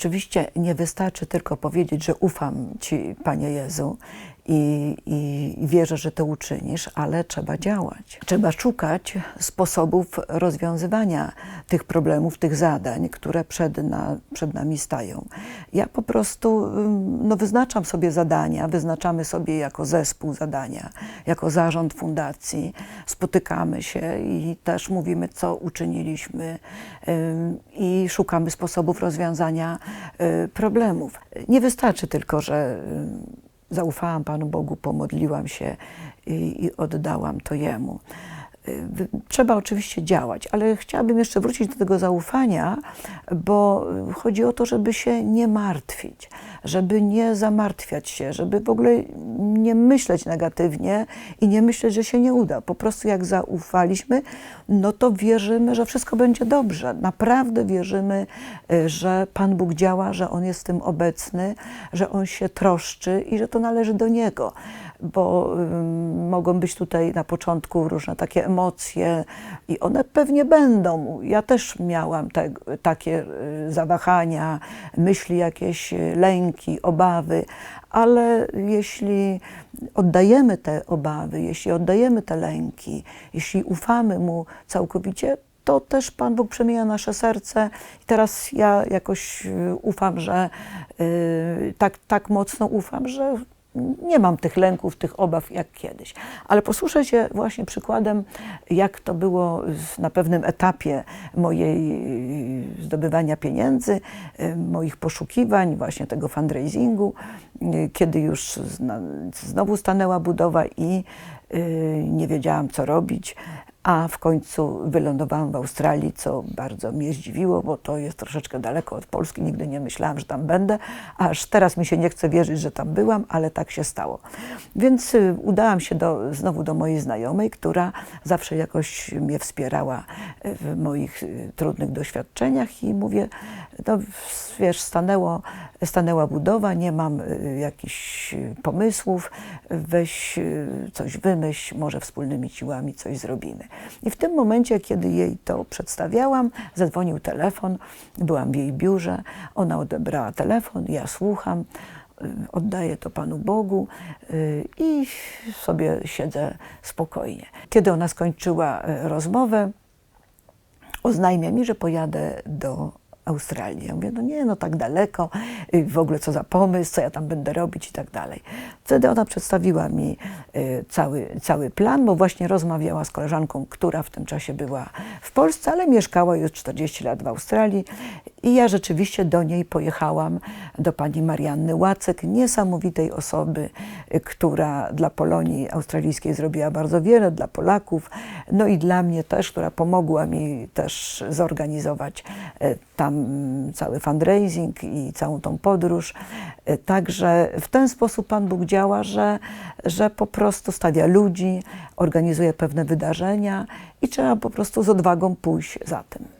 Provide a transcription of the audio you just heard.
Oczywiście nie wystarczy tylko powiedzieć, że ufam Ci, Panie Jezu, i, i, wierzę, że to uczynisz, ale trzeba działać. Trzeba szukać sposobów rozwiązywania tych problemów, tych zadań, które przed, na, przed nami stają. Ja po prostu no, wyznaczam sobie zadania, wyznaczamy sobie jako zespół zadania, jako zarząd fundacji, spotykamy się i też mówimy, co uczyniliśmy i szukamy sposobów rozwiązania y, problemów. Nie wystarczy tylko, że zaufałam Panu Bogu, pomodliłam się i, i oddałam to Jemu. Y, Trzeba oczywiście działać, ale chciałabym jeszcze wrócić do tego zaufania, bo chodzi o to, żeby się nie martwić, żeby nie zamartwiać się, żeby w ogóle nie myśleć negatywnie i nie myśleć, że się nie uda. Po prostu jak zaufaliśmy, no to wierzymy, że wszystko będzie dobrze. Naprawdę wierzymy, y, że Pan Bóg działa, że On jest w tym obecny, że On się troszczy i że to należy do Niego bo mogą być tutaj na początku różne takie emocje i one pewnie będą. Ja też miałam te, takie y, zawahania, myśli jakieś, y, lęki, obawy, ale jeśli oddajemy te obawy, jeśli oddajemy te lęki, jeśli ufamy Mu całkowicie, to też Pan Bóg przemienia nasze serce. I teraz ja jakoś y, ufam, że y, tak, tak mocno ufam, że nie mam tych lęków, tych obaw jak kiedyś. Ale posłuszę się właśnie przykładem, jak to było na pewnym etapie mojej y, zdobywania pieniędzy, y, moich poszukiwań, właśnie tego fundraisingu, y, kiedy już znowu stanęła budowa i nie wiedziałam, co robić. A w końcu wylądowałam w Australii, co bardzo mnie zdziwiło, bo to jest troszeczkę daleko od Polski. Nigdy nie myślałam, że tam będę. Aż teraz mi się nie chce wierzyć, że tam byłam, ale tak się stało. Więc y, udałam się do, znowu do mojej znajomej, która zawsze jakoś mnie wspierała y, w moich y, trudnych doświadczeniach i mówię, no wiesz, stanęło, stanęła budowa, nie mam jakichś pomysłów, weź coś wymyśl, może wspólnymi siłami coś zrobimy. I w tym momencie, kiedy jej to przedstawiałam, zadzwonił telefon, byłam w jej biurze, ona odebrała telefon, ja słucham, y, oddaję to Panu Bogu y, i sobie siedzę spokojnie. Kiedy ona skończyła y, rozmowę, oznajmia mi, że pojadę do Australii. Ja mówię, no nie, no tak daleko, y, w ogóle co za pomysł, co ja tam będę robić i tak dalej. Wtedy ona przedstawiła mi y, cały, cały plan, bo właśnie rozmawiała z koleżanką, która w tym czasie była w Polsce, ale mieszkała już 40 lat w Australii i ja rzeczywiście do niej pojechałam, do pani Marianny Łacek, niesamowitej osoby, która dla Polonii australijskiej zrobiła bardzo wiele, dla Polaków, no i dla mnie też, która pomogła mi też zorganizować y, tam cały fundraising i całą tą podróż. Y, Także w ten sposób Pan Bóg działa, że, że po prostu stawia ludzi, organizuje pewne wydarzenia i trzeba po prostu z odwagą pójść za tym.